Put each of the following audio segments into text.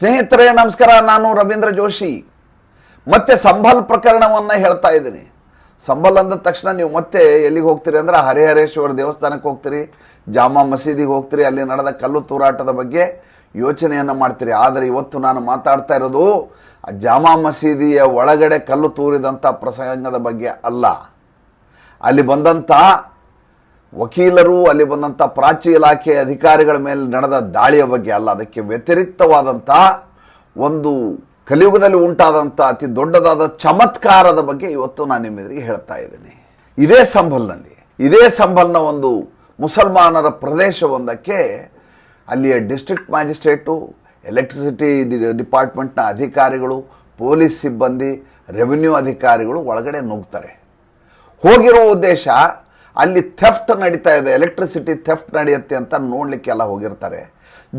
ಸ್ನೇಹಿತರೇ, ನಮಸ್ಕಾರ. ನಾನು ರವೀಂದ್ರ ಜೋಶಿ. ಮತ್ತೆ ಸಂಬಲ್ ಪ್ರಕರಣವನ್ನು ಹೇಳ್ತಾ ಇದ್ದೀನಿ. ಸಂಬಲ್ ಅಂದ ತಕ್ಷಣ ನೀವು ಮತ್ತೆ ಎಲ್ಲಿಗೆ ಹೋಗ್ತೀರಿ ಅಂದ್ರೆ ಹರಿಹರೇಶ್ವರ ದೇವಸ್ಥಾನಕ್ಕೆ ಹೋಗ್ತೀರಿ, ಜಾಮಾ ಮಸೀದಿಗೆ ಹೋಗ್ತೀರಿ, ಅಲ್ಲಿ ನಡೆದ ಕಲ್ಲು ತೂರಾಟದ ಬಗ್ಗೆ ಯೋಚನೆಯನ್ನು ಮಾಡ್ತೀರಿ. ಆದರೆ ಇವತ್ತು ನಾನು ಮಾತಾಡ್ತಾ ಇರೋದು, ಆ ಜಾಮಾ ಮಸೀದಿಯ ಒಳಗಡೆ ಕಲ್ಲು ತೂರಿದಂಥ ಪ್ರಸಂಗದ ಬಗ್ಗೆ ಅಲ್ಲ. ಅಲ್ಲಿ ಬಂದಂಥ ವಕೀಲರು, ಅಲ್ಲಿ ಬಂದಂಥ ಪ್ರಾಚ್ಯ ಇಲಾಖೆ ಅಧಿಕಾರಿಗಳ ಮೇಲೆ ನಡೆದ ದಾಳಿಯ ಬಗ್ಗೆ ಅಲ್ಲ, ಅದಕ್ಕೆ ವ್ಯತಿರಿಕ್ತವಾದಂಥ ಒಂದು ಕಲಿಯುಗದಲ್ಲಿ ಉಂಟಾದಂಥ ಅತಿ ದೊಡ್ಡದಾದ ಚಮತ್ಕಾರದ ಬಗ್ಗೆ ಇವತ್ತು ನಾನು ನಿಮ್ಮೆದುರಿಗೆ ಹೇಳ್ತಾ ಇದ್ದೀನಿ. ಇದೇ ಸಂಭಲ್ನಲ್ಲಿ ಇದೇ ಸಂಭಲ್ನ ಒಂದು ಮುಸಲ್ಮಾನರ ಪ್ರದೇಶವೊಂದಕ್ಕೆ ಅಲ್ಲಿಯ ಡಿಸ್ಟ್ರಿಕ್ಟ್ ಮ್ಯಾಜಿಸ್ಟ್ರೇಟು, ಎಲೆಕ್ಟ್ರಿಸಿಟಿ ಡಿಪಾರ್ಟ್ಮೆಂಟ್ನ ಅಧಿಕಾರಿಗಳು, ಪೊಲೀಸ್ ಸಿಬ್ಬಂದಿ, ರೆವಿನ್ಯೂ ಅಧಿಕಾರಿಗಳು ಒಳಗಡೆ ನುಗ್ತಾರೆ. ಹೋಗಿರೋ ಉದ್ದೇಶ ಅಲ್ಲಿ ಥೆಫ್ಟ್ ನಡೀತಾ ಇದೆ ಎಲೆಕ್ಟ್ರಿಸಿಟಿ ಥೆಫ್ಟ್ ನಡೆಯುತ್ತೆ ಅಂತ ನೋಡಲಿಕ್ಕೆ ಎಲ್ಲ ಹೋಗಿರ್ತಾರೆ.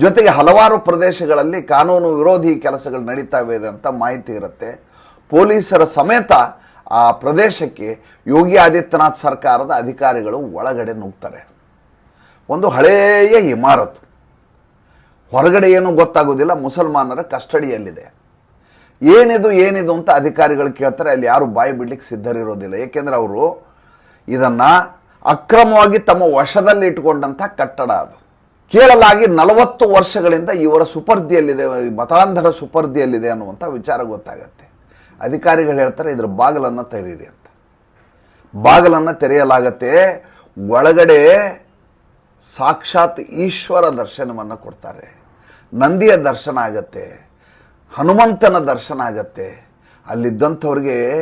ಜೊತೆಗೆ ಹಲವಾರು ಪ್ರದೇಶಗಳಲ್ಲಿ ಕಾನೂನು ವಿರೋಧಿ ಕೆಲಸಗಳು ನಡೀತಾ ಇದೆ ಅಂತ ಮಾಹಿತಿ ಇರುತ್ತೆ. ಪೊಲೀಸರ ಸಮೇತ ಆ ಪ್ರದೇಶಕ್ಕೆ ಯೋಗಿ ಆದಿತ್ಯನಾಥ್ ಸರ್ಕಾರದ ಅಧಿಕಾರಿಗಳು ಒಳಗಡೆ ನುಗ್ತಾರೆ. ಒಂದು ಹಳೆಯ ಇಮಾರತು. ಹೊರಗಡೆ ಏನೂ ಗೊತ್ತಾಗೋದಿಲ್ಲ, ಮುಸಲ್ಮಾನರ ಕಸ್ಟಡಿಯಲ್ಲಿದೆ. ಏನಿದು ಏನಿದು ಅಂತ ಅಧಿಕಾರಿಗಳು ಕೇಳ್ತಾರೆ, ಅಲ್ಲಿ ಯಾರು ಬಾಯಿ ಬಿಡ್ಲಿಕ್ಕೆ ಸಿದ್ಧರಿರೋದಿಲ್ಲ. ಏಕೆಂದರೆ ಅವರು ಇದನ್ನು ಅಕ್ರಮವಾಗಿ ತಮ್ಮ ವಶದಲ್ಲಿ ಇಟ್ಟುಕೊಂಡಂಥ ಕಟ್ಟಡ ಅದು. ಕೇಳಲಾಗಿ ನಲವತ್ತು ವರ್ಷಗಳಿಂದ ಇವರ ಸುಪರ್ದಿಯಲ್ಲಿದೆ ಮತಾಂಧರ ಸುಪರ್ದಿಯಲ್ಲಿದೆ ಅನ್ನುವಂಥ ವಿಚಾರ ಗೊತ್ತಾಗತ್ತೆ. ಅಧಿಕಾರಿಗಳು ಹೇಳ್ತಾರೆ, ಇದರ ಬಾಗಿಲನ್ನು ತೆರೀರಿ ಅಂತ. ಬಾಗಿಲನ್ನು ತೆರೆಯಲಾಗತ್ತೆ. ಒಳಗಡೆ ಸಾಕ್ಷಾತ್ ಈಶ್ವರ ದರ್ಶನವನ್ನು ಕೊಡ್ತಾರೆ. ನಂದಿಯ ದರ್ಶನ ಆಗತ್ತೆ. ಹನುಮಂತನ ದರ್ಶನ ಆಗತ್ತೆ. ಅಲ್ಲಿದ್ದಂಥವ್ರಿಗೆ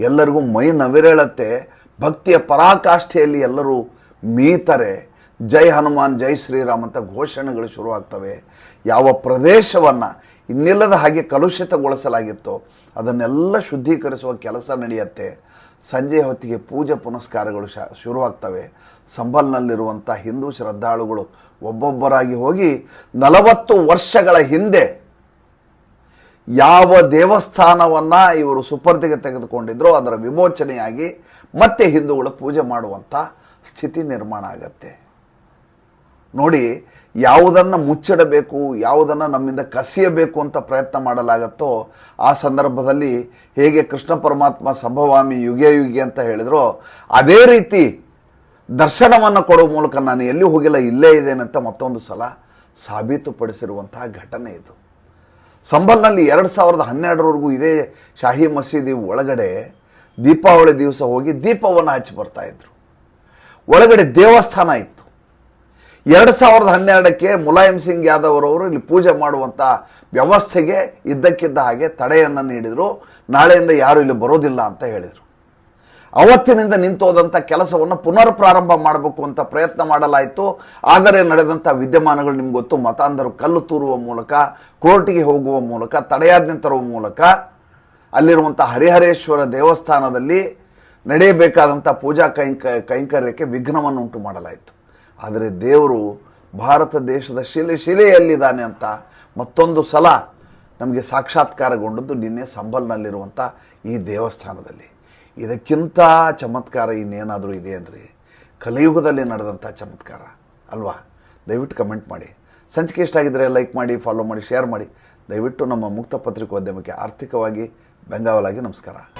ಎಲ್ಲರಿಗೂ ಮೈ ನವಿರೇಳತ್ತೆ. ಭಕ್ತಿಯ ಪರಾಕಾಷ್ಠೆಯಲ್ಲಿ ಎಲ್ಲರೂ ಮೀತರೆ, ಜೈ ಹನುಮಾನ್, ಜೈ ಶ್ರೀರಾಮ್ ಅಂತ ಘೋಷಣೆಗಳು ಶುರುವಾಗ್ತವೆ. ಯಾವ ಪ್ರದೇಶವನ್ನು ಇನ್ನಿಲ್ಲದ ಹಾಗೆ ಕಲುಷಿತಗೊಳಿಸಲಾಗಿತ್ತೋ ಅದನ್ನೆಲ್ಲ ಶುದ್ಧೀಕರಿಸುವ ಕೆಲಸ ನಡೆಯುತ್ತೆ. ಸಂಜೆ ಹೊತ್ತಿಗೆ ಪೂಜೆ ಪುನಸ್ಕಾರಗಳು ಶ ಶುರುವಾಗ್ತವೆ. ಸಂಬಲ್ನಲ್ಲಿರುವಂಥ ಹಿಂದೂ ಶ್ರದ್ಧಾಳುಗಳು ಒಬ್ಬೊಬ್ಬರಾಗಿ ಹೋಗಿ ನಲವತ್ತು ವರ್ಷಗಳ ಹಿಂದೆ ಯಾವ ದೇವಸ್ಥಾನವನ್ನು ಇವರು ಸುಪರ್ದಿಗೆ ತೆಗೆದುಕೊಂಡಿದ್ರೋ ಅದರ ವಿಮೋಚನೆಯಾಗಿ ಮತ್ತೆ ಹಿಂದೂಗಳು ಪೂಜೆ ಮಾಡುವಂಥ ಸ್ಥಿತಿ ನಿರ್ಮಾಣ ಆಗತ್ತೆ. ನೋಡಿ, ಯಾವುದನ್ನು ಮುಚ್ಚಿಡಬೇಕು, ಯಾವುದನ್ನು ನಮ್ಮಿಂದ ಕಸಿಯಬೇಕು ಅಂತ ಪ್ರಯತ್ನ ಮಾಡಲಾಗತ್ತೋ, ಆ ಸಂದರ್ಭದಲ್ಲಿ ಹೇಗೆ ಕೃಷ್ಣ ಪರಮಾತ್ಮ ಸಂಭವಾಮಿ ಯುಗೆ ಯುಗೆ ಅಂತ ಹೇಳಿದ್ರೋ, ಅದೇ ರೀತಿ ದರ್ಶನವನ್ನು ಕೊಡುವ ಮೂಲಕ ನಾನು ಎಲ್ಲಿ ಹೋಗಿಲ್ಲ, ಇಲ್ಲೇ ಇದೇನಂತ ಮತ್ತೊಂದು ಸಲ ಸಾಬೀತುಪಡಿಸಿರುವಂತಹ ಘಟನೆ ಇದು. ಸಂಬಲ್ನಲ್ಲಿ ಎರಡು ಸಾವಿರದ ಹನ್ನೆರಡರವರೆಗೂ ಇದೇ ಶಾಹಿ ಮಸೀದಿ ಒಳಗಡೆ ದೀಪಾವಳಿ ದಿವಸ ಹೋಗಿ ದೀಪವನ್ನು ಹಚ್ಚಿ ಬರ್ತಾ ಇದ್ರು. ಒಳಗಡೆ ದೇವಸ್ಥಾನ ಇತ್ತು. ಎರಡು ಸಾವಿರದ ಹನ್ನೆರಡಕ್ಕೆ ಮುಲಾಯಂ ಸಿಂಗ್ ಯಾದವ್ ಅವರು ಇಲ್ಲಿ ಪೂಜೆ ಮಾಡುವಂಥ ವ್ಯವಸ್ಥೆಗೆ ಇದ್ದಕ್ಕಿದ್ದ ಹಾಗೆ ತಡೆಯನ್ನು ನೀಡಿದರು. ನಾಳೆಯಿಂದ ಯಾರು ಇಲ್ಲಿ ಬರೋದಿಲ್ಲ ಅಂತ ಹೇಳಿದರು. ಅವತ್ತಿನಿಂದ ನಿಂತೋದಂಥ ಕೆಲಸವನ್ನು ಪುನರ್ ಪ್ರಾರಂಭ ಮಾಡಬೇಕು ಅಂತ ಪ್ರಯತ್ನ ಮಾಡಲಾಯಿತು. ಆದರೆ ನಡೆದಂಥ ವಿದ್ಯಮಾನಗಳು ನಿಮ್ಗೆ ಗೊತ್ತು, ಮತಾಂಧರು ಕಲ್ಲು ತೂರುವ ಮೂಲಕ, ಕೋರ್ಟಿಗೆ ಹೋಗುವ ಮೂಲಕ, ತಡೆಯಾಜ್ಞೆ ತರುವ ಮೂಲಕ ಅಲ್ಲಿರುವಂಥ ಹರಿಹರೇಶ್ವರ ದೇವಸ್ಥಾನದಲ್ಲಿ ನಡೆಯಬೇಕಾದಂಥ ಪೂಜಾ ಕೈಂಕ, ಕೈಂಕರ್ಯಕ್ಕೆ ವಿಘ್ನವನ್ನು ಉಂಟು ಮಾಡಲಾಯಿತು. ಆದರೆ ದೇವರು ಭಾರತ ದೇಶದ ಶಿಲೆ, ಶಿಲೆಯಲ್ಲಿದ್ದಾನೆ ಅಂತ ಮತ್ತೊಂದು ಸಲ ನಮಗೆ ಸಾಕ್ಷಾತ್ಕಾರಗೊಂಡದ್ದು ನಿನ್ನೆ ಸಂಬಲ್ನಲ್ಲಿರುವಂಥ ಈ ದೇವಸ್ಥಾನದಲ್ಲಿ. ಇದಕ್ಕಿಂತ ಚಮತ್ಕಾರ ಇನ್ನೇನಾದರೂ ಇದೆಯೇನ್ರಿ? ಕಲಿಯುಗದಲ್ಲಿ ನಡೆದಂಥ ಚಮತ್ಕಾರ, ಅಲ್ವಾ? ದಯವಿಟ್ಟು ಕಮೆಂಟ್ ಮಾಡಿ. ಸಂಚಿಕೆ ಇಷ್ಟ ಆಗಿದ್ದರೆ ಲೈಕ್ ಮಾಡಿ, ಫಾಲೋ ಮಾಡಿ, ಶೇರ್ ಮಾಡಿ. ದಯವಿಟ್ಟು ನಮ್ಮ ಮುಕ್ತ ಪತ್ರಿಕೋದ್ಯಮಕ್ಕೆ ಆರ್ಥಿಕವಾಗಿ ಬೆಂಗಾವಲಾಗಿ ನಮಸ್ಕಾರ.